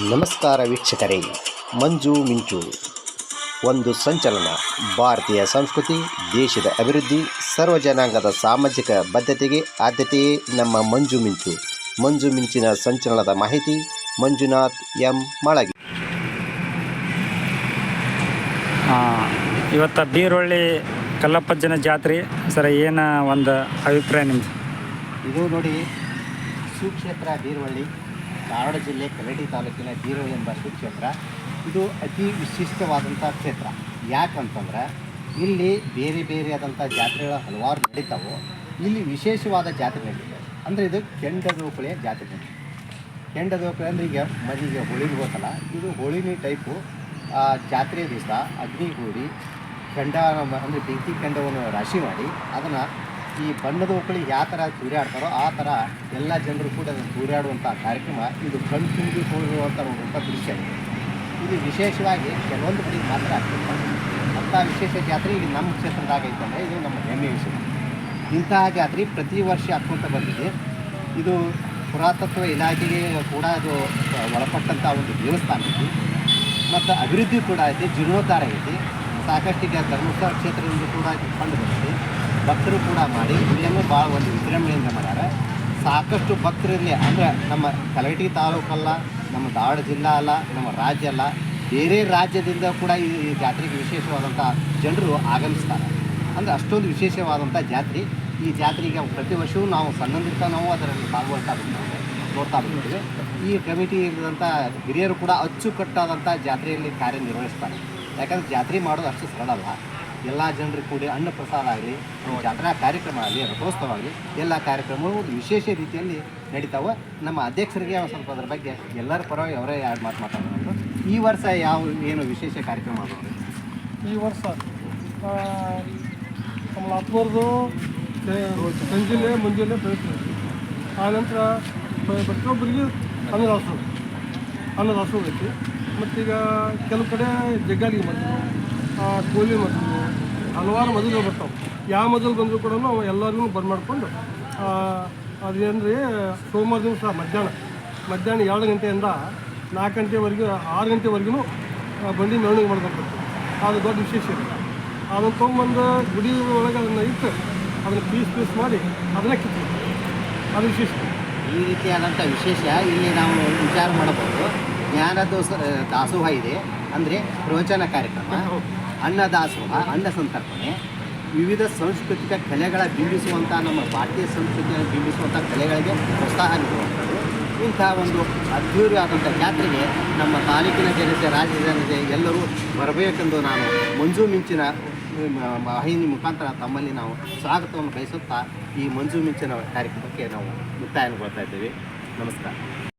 ನಮಸ್ಕಾರ ವೀಕ್ಷಕರೇ ಮಂಜು ಮಿಂಚು. ಒಂದು ಸಂಚಲನ ಭಾರತೀಯ ಸಂಸ್ಕೃತಿ ದೇಶದ ಅಭಿವೃದ್ಧಿ ಸರ್ವ ಜನಾಂಗದ ಸಾಮಾಜಿಕ ಬದ್ಧತೆಗೆ ಆದ್ಯತೆಯೇ ನಮ್ಮ ಮಂಜು ಮಿಂಚು. ಮಂಜು ಮಿಂಚಿನ ಸಂಚಲನದ ಮಾಹಿತಿ ಮಂಜುನಾಥ್ ಎಂ. ಮಳಗಿ. ಇವತ್ತು ಬೀರೊಳ್ಳಿ ಕಲ್ಲಪ್ಪಜ್ಜನ ಜಾತ್ರೆ. ಸರ ಏನು ಒಂದು ಅಭಿಪ್ರಾಯ ನಿಮ್ದು? ಇದು ನೋಡಿ ಸುಕ್ಷೇತ್ರ ಬೀರವಳ್ಳಿ ಧಾರವಾಡ ಜಿಲ್ಲೆ ಕಲಟಿ ತಾಲೂಕಿನ ಜೀರೋ ಎಂಬ ಕ್ಷೇತ್ರ ಇದು ಅತಿ ವಿಶಿಷ್ಟವಾದಂಥ ಕ್ಷೇತ್ರ. ಯಾಕಂತಂದ್ರೆ ಇಲ್ಲಿ ಬೇರೆ ಬೇರೆ ಆದಂಥ ಜಾತ್ರೆಗಳು ಹಲವಾರು ನಡೀತಾವೆ. ಇಲ್ಲಿ ವಿಶೇಷವಾದ ಜಾತ್ರೆ ನಡೀತದೆ. ಅಂದರೆ ಇದು ಕೆಂಡದೋಕುಳಿಯ ಜಾತ್ರೆ ನಡೀತದೆ ಕೆಂಡದೋಕುಳಿ ಅಂದರೆ ಈಗ ಮನೆಗೆ ಹೋಳಿಗೆ ಹೋಗಲ್ಲ ಇದು ಹೋಳಿನಿ ಟೈಪು ಆ, ಜಾತ್ರೆ ದಿವಸ ಅಗ್ನಿಗೂಡಿ ಕೆಂಡ ಅಂದರೆ ಬೆಂಕಿ ಕೆಂಡವನ್ನು ರಾಶಿ ಮಾಡಿ ಅದನ್ನು ಈ ಬಣ್ಣದ ಒಕ್ಕಳಿಗೆ ಯಾವ ಥರ ಸೂರ್ಯಾಡ್ತಾರೋ ಆ ಥರ ಎಲ್ಲ ಜನರು ಕೂಡ ಅದನ್ನು ಸೂರ್ಯಾಡುವಂಥ ಕಾರ್ಯಕ್ರಮ ಇದು ಕಣ್ ತುಂಬಿ ಒಂದು ದೃಶ್ಯ ಇದೆ. ಇದು ವಿಶೇಷವಾಗಿ ಕೆಲವೊಂದು ಕಡೆ ಮಾತ್ರ ಅಂಥ ವಿಶೇಷ ಜಾತ್ರೆ ಈಗ ನಮ್ಮ ಕ್ಷೇತ್ರದಾಗ ಐತಂದರೆ ಇದು ನಮ್ಮ ಹೆಮ್ಮೆ ವಿಷಯ. ಇಂತಹ ಜಾತ್ರೆ ಪ್ರತಿ ವರ್ಷ ಹಾಕ್ಕೊಂತ ಬಂದಿದೆ. ಇದು ಪುರಾತತ್ವ ಇಲಾಖೆಗೆ ಕೂಡ ಅದು ಒಳಪಟ್ಟಂಥ ಒಂದು ದೇವಸ್ಥಾನ ಐತಿ ಮತ್ತು ಅಭಿವೃದ್ಧಿ ಕೂಡ ಐತಿ, ಜೀರ್ಣೋದ್ಧಾರ ಐತಿ. ಸಾಕಷ್ಟು ಧರ್ಮಸ್ಥಳ ಕ್ಷೇತ್ರದಿಂದ ಕೂಡ ಕಂಡು ಬಂದಿದೆ. ಭಕ್ತರು ಕೂಡ ಮಾಡಿ ಇದನ್ನು ಭಾಳ ಒಂದು ವಿಜೃಂಭಣೆಯಿಂದ ಮಾಡ್ಯಾರ. ಸಾಕಷ್ಟು ಭಕ್ತರಲ್ಲಿ ಅಂದರೆ ನಮ್ಮ ಕಲಗಟಿ ತಾಲೂಕಲ್ಲ ನಮ್ಮ ಧಾರವಾಡ ಜಿಲ್ಲಾ ಅಲ್ಲ, ನಮ್ಮ ರಾಜ್ಯ ಅಲ್ಲ, ಬೇರೆ ರಾಜ್ಯದಿಂದ ಕೂಡ ಈ ಜಾತ್ರೆಗೆ ವಿಶೇಷವಾದಂಥ ಜನರು ಆಗಮಿಸ್ತಾರೆ. ಅಂದರೆ ಅಷ್ಟೊಂದು ವಿಶೇಷವಾದಂಥ ಜಾತ್ರೆ. ಈ ಜಾತ್ರೆಗೆ ಪ್ರತಿ ವರ್ಷವೂ ನಾವು ಸಣ್ಣಂದಿರ್ತಾ ನಾವು ಅದರಲ್ಲಿ ಭಾಗವಹಿಸ್ತಾ ನೋಡ್ತಾ ಬಂದಿದ್ದೇವೆ ಈ ಕಮಿಟಿ ಇರಿದಂಥ ಹಿರಿಯರು ಕೂಡ ಅಚ್ಚುಕಟ್ಟಾದಂಥ ಜಾತ್ರೆಯಲ್ಲಿ ಕಾರ್ಯನಿರ್ವಹಿಸ್ತಾರೆ. ಯಾಕಂದ್ರೆ ಜಾತ್ರೆ ಮಾಡೋದು ಅಷ್ಟು ಸರಳ ಅಲ್ಲ ಎಲ್ಲ ಜನರು ಕೂಡಿ ಅನ್ನ ಪ್ರಸಾದ ಆಗಲಿ ಜಾತ್ರಾ ಕಾರ್ಯಕ್ರಮ ಆಗಲಿ, ರಥೋತ್ಸವ ಆಗಲಿ, ಎಲ್ಲ ಕಾರ್ಯಕ್ರಮಗಳು ಒಂದು ವಿಶೇಷ ರೀತಿಯಲ್ಲಿ ನಡೀತಾವೆ. ನಮ್ಮ ಅಧ್ಯಕ್ಷರಿಗೆ ಸ್ವಲ್ಪ ಅದ್ರ ಬಗ್ಗೆ ಎಲ್ಲರ ಪರವಾಗಿ ಅವರೇ ಎರಡು ಮಾತು ಮಾತಾಡೋದು ಈ ವರ್ಷ ಯಾವ ಏನು ವಿಶೇಷ ಕಾರ್ಯಕ್ರಮ ಆಗೋದು ಈ ವರ್ಷ ನಮ್ಮ ಹತ್ತುವರೆದು ಸಂಜೆಲೆ ಮುಂಜಾನೆ ಬೆಳಗ್ಗೆ. ಆ ನಂತರ ಬ- ಪ್ರತಿಯೊಬ್ಬರಿಗೆ ಅನ್ನದಾಸೋಹ ಅನ್ನದಾಸೋಹ ಐತಿ. ಮತ್ತೀಗ ಕೆಲವು ಕಡೆ ಜಗ್ಗಾಲಿಗೆ ಮಾಡ್ತೀವಿ ಕೋಲಿ ಮದುವೆ ಹಲವಾರು ಮದುವೆ ಬರ್ತಾವೆ. ಯಾವ ಮದುವೆ ಬಂದರೂ ಕೂಡ ನಾವು ಎಲ್ಲರಿಗೂ ಬಂದ್ ಮಾಡಿಕೊಂಡು ಅದೇನ್ರಿ ಸೋಮವಾರ ದಿವಸ ಮಧ್ಯಾಹ್ನ ಮಧ್ಯಾಹ್ನ ಎರಡು ಗಂಟೆಯಿಂದ ನಾಲ್ಕು ಗಂಟೆವರೆಗೂ ಆರು ಗಂಟೆವರೆಗೂ ಬಂಡಿ ಮೆರವಣಿಗೆ ಮಾಡ್ಕೊಂಡು ಅದು ದೊಡ್ಡ ವಿಶೇಷ ಇದೆ. ಅದನ್ನು ತೊಗೊಂಬಂದು ಗುಡಿ ಒಳಗೆ ಅದನ್ನು ಇಟ್ಟು ಅದನ್ನು ಪೀಸ್ ಪೀಸ್ ಮಾಡಿ ಅದನ್ನ ಕಿತ್ತು ಅದು ವಿಶೇಷ. ಈ ರೀತಿಯಾದಂಥ ವಿಶೇಷ ಇಲ್ಲಿ ನಾವು ವಿಚಾರ ಮಾಡಬಹುದು. ಜ್ಞಾನದ ದೋಸ ದಾಸೋಹ ಇದೆ. ಅಂದರೆ ಪ್ರವಚನ ಕಾರ್ಯಕ್ರಮ. ಅನ್ನ ದಾಸೋಹ ಅನ್ನ ಸಂತರ್ಪಣೆ, ವಿವಿಧ ಸಾಂಸ್ಕೃತಿಕ ಕಲೆಗಳ ಬಿಂಬಿಸುವಂಥ ನಮ್ಮ ಭಾರತೀಯ ಸಂಸ್ಕೃತಿಯನ್ನು ಬಿಂಬಿಸುವಂಥ ಕಲೆಗಳಿಗೆ ಪ್ರೋತ್ಸಾಹ ನೀಡುವಂಥದ್ದು. ಇಂಥ ಒಂದು ಅದ್ಧೂರಿಯಾದಂಥ ಜಾತ್ರೆಗೆ ನಮ್ಮ ತಾಲೂಕಿನ ಜನತೆ ರಾಜ್ಯ ಜನತೆ ಎಲ್ಲರೂ ಬರಬೇಕೆಂದು ನಾನು ಮಂಜು ಮಿಂಚಿನ ವಾಹಿನಿ ಮುಖಾಂತರ ತಮ್ಮಲ್ಲಿ ನಾವು ಸ್ವಾಗತವನ್ನು ಬಯಸುತ್ತಾ ಈ ಮಂಜು ಮಿಂಚಿನ ಕಾರ್ಯಕ್ರಮಕ್ಕೆ ನಾವು ಮುಕ್ತಾಯಗೊಳ್ತಾ ಇದ್ದೀವಿ. ನಮಸ್ಕಾರ.